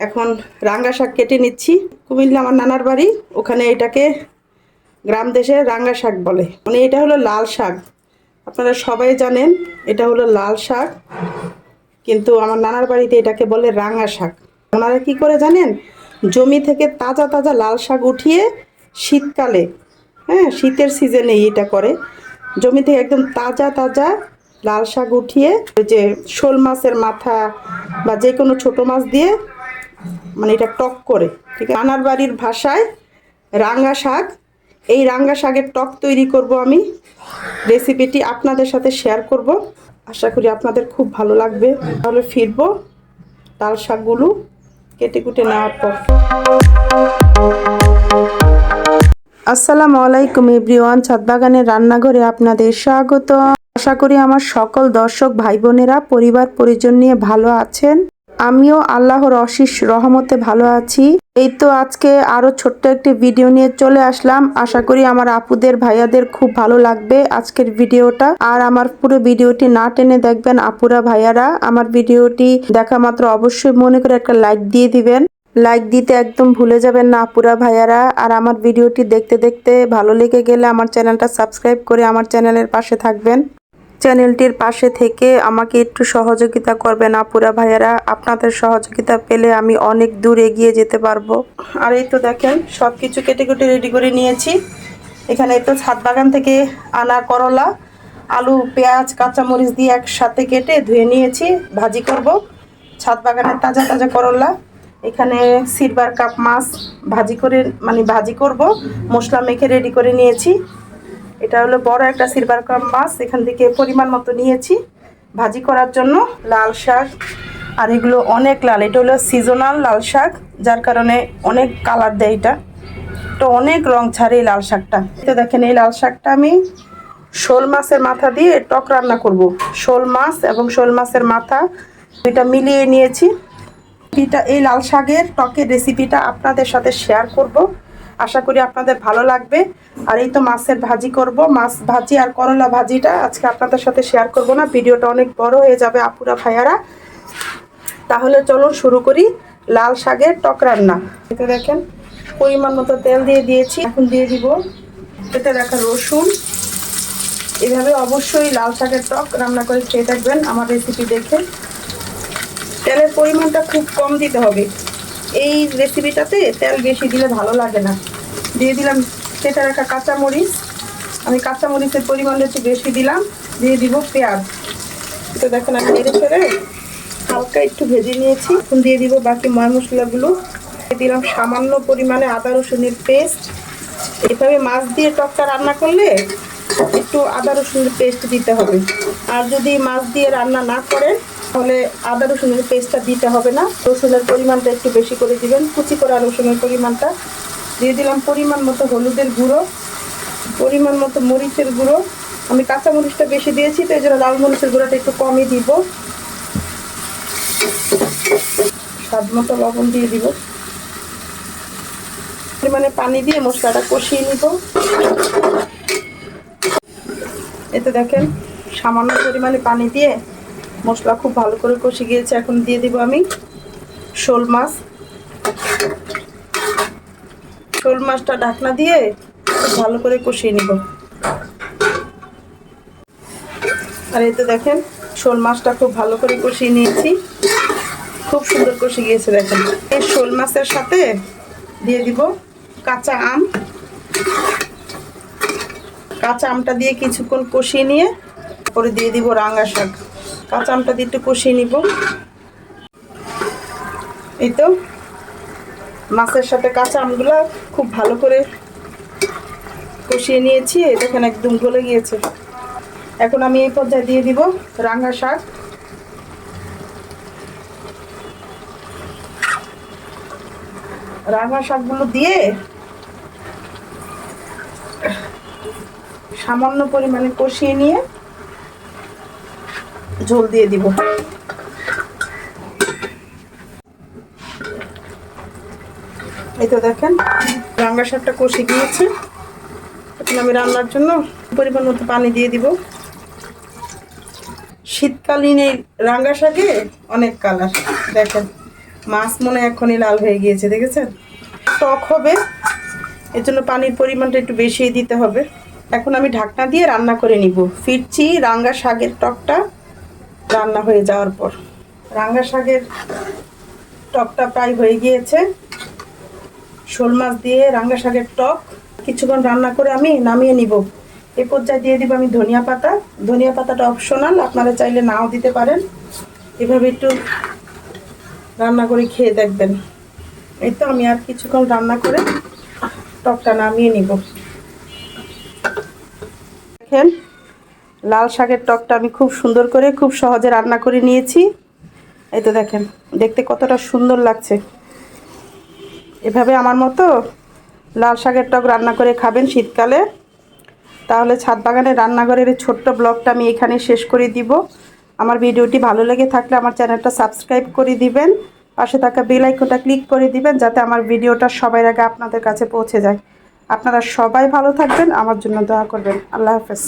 এখন রাঙ্গা শাক কেটে নিচ্ছি। কুমিল্লা আমার নানার বাড়ি, ওখানে এটাকে গ্রাম দেশে রাঙ্গা শাক বলে। মানে এটা হলো লাল শাক। আপনারা সবাই জানেন, এটা হলো লাল শাক। কিন্তু আমার নানার বাড়িতে এটাকে বলে রাঙা শাক। ওনারা কি করে জানেন? জমি থেকে তাজা তাজা লাল শাক উঠিয়ে শীতকালে হ্যাঁ শীতের সিজনে এটা করে। জমি থেকে একদম তাজা তাজা লাল শাক উঠিয়ে ওই যে শোল মাছের মাথা বা যে কোনো ছোটো মাছ দিয়ে মানে এটা টক করে, ঠিক আছে? নানার বাড়ির ভাষায় রাঙ্গা শাক। এই রাঙ্গা শাকের টক তৈরি করব আমি। রেসিপিটি আপনাদের সাথে শেয়ার করব। আশা করি আপনাদের খুব ভালো লাগবে। তাহলে ফিরবো লাল শাকগুলো কেটে কুটে নেওয়ার পর। আসসালামু আলাইকুম এভরিওয়ান ছাদ বাগানের রান্নাঘরে আপনাদের স্বাগত আশা করি আমার সকল দর্শক ভাই বোনেরা পরিবার পরিজন নিয়ে ভালো আছেন। আমিও আল্লাহর অশিস রহমতে ভালো আছি। এই তো আজকে আরও ছোট্ট একটি ভিডিও নিয়ে চলে আসলাম। আশা করি আমার আপুদের, ভাইয়াদের খুব ভালো লাগবে আজকের ভিডিওটা আর আমার পুরো ভিডিওটি না টেনে দেখবেন আপুরা, ভাইয়ারা। আমার ভিডিওটি দেখা মাত্র অবশ্যই মনে করে একটা লাইক দিয়ে দিবেন। লাইক দিতে একদম ভুলে যাবেন না আপুরা, ভাইয়ারা। আর আমার ভিডিওটি দেখতে দেখতে ভালো লেগে গেলে আমার চ্যানেলটা সাবস্ক্রাইব করে আমার চ্যানেলের পাশে থাকবেন। চ্যানেলটির পাশে থেকে আমাকে একটু সহযোগিতা করবেন আপুরা ভাইয়ারা। আপনাদের সহযোগিতা পেলে আমি অনেক দূর এগিয়ে যেতে পারব। আর এই তো দেখেন সব কিছু কেটে কেটে রেডি করে নিয়েছি। এখানে তো ছাদ বাগান থেকে আনা করলা, আলু, পেঁয়াজ, কাঁচামরিচ দিয়ে একসাথে কেটে ধুয়ে নিয়েছি, ভাজি করব। ছাদ বাগানের তাজা তাজা করলা, এখানে সিলভার কাপ মাছ ভাজি করে মানে ভাজি করব, মশলা মেখে রেডি করে নিয়েছি। এটা হলো বড় একটা সিলভার কাপ মাছ। এখান থেকে পরিমাণ মতো নিয়েছি ভাজি করার জন্য। লাল শাক, আর এগুলো অনেক লাল। এটা হলো সিজনাল লাল শাক, যার কারণে অনেক কালার দেয় এটা। তো অনেক রং ছাড়ে এই লাল শাকটা। তো দেখেন, এই লাল শাকটা আমি শোল মাছের মাথা দিয়ে টক রান্না করব। শোল মাছ এবং শোল মাছের মাথা এটা মিলিয়ে নিয়েছি। রেসিপিটা এই লাল শাকের টকের রেসিপিটা আপনাদের সাথে শেয়ার করব। আশা করি আপনাদের ভালো লাগবে। আর এই তো মাছের ভাজি করব। মাছ ভাজি আর করলা ভাজিটা আজকে আপনাদের সাথে শেয়ার করব না। ভিডিওটা অনেক বড় হয়ে যাবে আপুরা, ভাইয়ারা। তাহলে চলুন শুরু করি। লাল শাকের টক রান্না। এটা দেখেন, পরিমাণ মতো তেল দিয়ে দিয়েছি। এখন দিয়ে দিব এটা দেখা রসুন। এভাবে অবশ্যই লাল শাকের টক রান্না করে খেয়ে থাকবেন আমার রেসিপি দেখে। তেলের পরিমাণটা খুব কম দিতে হবে। এই রেসিপিটাতে তেল বেশি দিলে ভালো লাগে না। দিয়ে দিলাম কেটে রাখা কাঁচামরিচ। আমি কাঁচামরিচের পরিমাণটা একটু বেশি দিলাম, দিয়ে দিব পেঁয়াজ। তো দেখুন আমি নেড়ে ফেলে হালকা একটু ভেজে নিয়েছি। এখন দিয়ে দিব বাকি ময় মশলাগুলো। দিলাম সামান্য পরিমাণে আদা রসুনের পেস্ট। এভাবে মাছ দিয়ে টকটা রান্না করলে একটু আদা রসুনের পেস্ট দিতে হবে। আর যদি মাছ দিয়ে রান্না না করেন, তাহলে আদা রসুনের পেস্টটা দিতে হবে না। রসুনের পরিমাণটা একটু বেশি করে দিবেন। কুচি করা রসুনের পরিমাণটা দিয়ে দিলাম পরিমাণ মতো হলুদের গুঁড়ো, পরিমাণ মতো মরিচের গুঁড়ো। আমি কাঁচা মরিচটা বেশি দিয়েছি, তো এই জন্য লাল মরিচের গুঁড়োটা একটু কমই দিব। স্বাদ মতো লবণ দিয়ে দিব। পরিমাণে পানি দিয়ে মশলাটা কষিয়ে নিব। এতে দেখেন, সামান্য পরিমাণে পানি দিয়ে মশলা খুব ভালো করে কষে গিয়েছে। এখন দিয়ে দিব আমি শোল মাছ। শোল মাছটা ঢাকনা দিয়ে ভালো করে কষিয়ে নিব। আর এতে দেখেন, শোল মাছটা খুব ভালো করে কষিয়ে নিয়েছি। খুব সুন্দর কষে গিয়েছে দেখেন। এই শোল মাছের সাথে দিয়ে দিব কাঁচা আম। কাঁচা আমটা দিয়ে কিছুক্ষণ কষিয়ে নিয়ে পরে দিয়ে দিব রাঙা শাক। কাঁচা আমটা দিয়ে একটু কষিয়ে নিব। এই তো মাছের সাথে কাঁচা আমগুলো খুব ভালো করে কষিয়ে নিয়েছি দেখেন একদম গলে গিয়েছে। এখন আমি এই পর্যায়ে দিয়ে দিব রাঙা শাক। রাঙা শাকগুলো দিয়ে সামান্য পরিমাণে কষিয়ে নিয়ে ঝোল দিয়ে দিব। তো দেখেন রাঙ্গা শাকটা কষে গিয়েছে। এখন আমি রান্নার জন্য পরিমাণ মতো পানি দিয়ে দিব। শীতকালীন এই রাঙ্গা শাকে অনেক কালার। দেখেন, মাছ মনে এখনই লাল হয়ে গিয়েছে, দেখেছেন? টক হবে এর জন্য পানির পরিমাণটা একটু বেশি দিতে হবে। এখন আমি ঢাকনা দিয়ে রান্না করে নিব। ফিরছি রাঙ্গা শাকের টকটা রান্না হয়ে যাওয়ার পর। রাঙ্গা শাকের টকটা প্রায় হয়ে গিয়েছে। শোল মাছ দিয়ে রাঙ্গা শাকের টক কিছুক্ষণ রান্না করে আমি নামিয়ে নিব। এ পর্যায়ে দিয়ে দিব আমি ধনিয়া পাতা। ধনিয়া পাতাটা অপশনাল আপনারা চাইলে নাও দিতে পারেন। এভাবে একটু রান্না করে খেয়ে দেখবেন। এই তো আমি আর কিছুক্ষণ রান্না করে টকটা নামিয়ে নিব। দেখেন, লাল শাকের টকটা আমি খুব সুন্দর করে, খুব সহজে রান্না করে নিয়েছি। এই তো দেখেন, দেখতে কতটা সুন্দর লাগছে। এভাবে আমার মতো লাল শাকের টক রান্না করে খাবেন শীতকালে। তাহলে ছাদ বাগানের রান্নাঘরের এই ছোট্ট ব্লগটা আমি এখানে শেষ করে দিব। আমার ভিডিওটি ভালো লেগে থাকলে আমার চ্যানেলটা সাবস্ক্রাইব করে দিবেন। পাশে থাকা বেল আইকনটা ক্লিক করে দিবেন যাতে আমার ভিডিওটা সবার আগে আপনাদের কাছে পৌঁছে যায়। আপনারা সবাই ভালো থাকবেন, আমার জন্য দোয়া করবেন। আল্লাহ হাফেজ।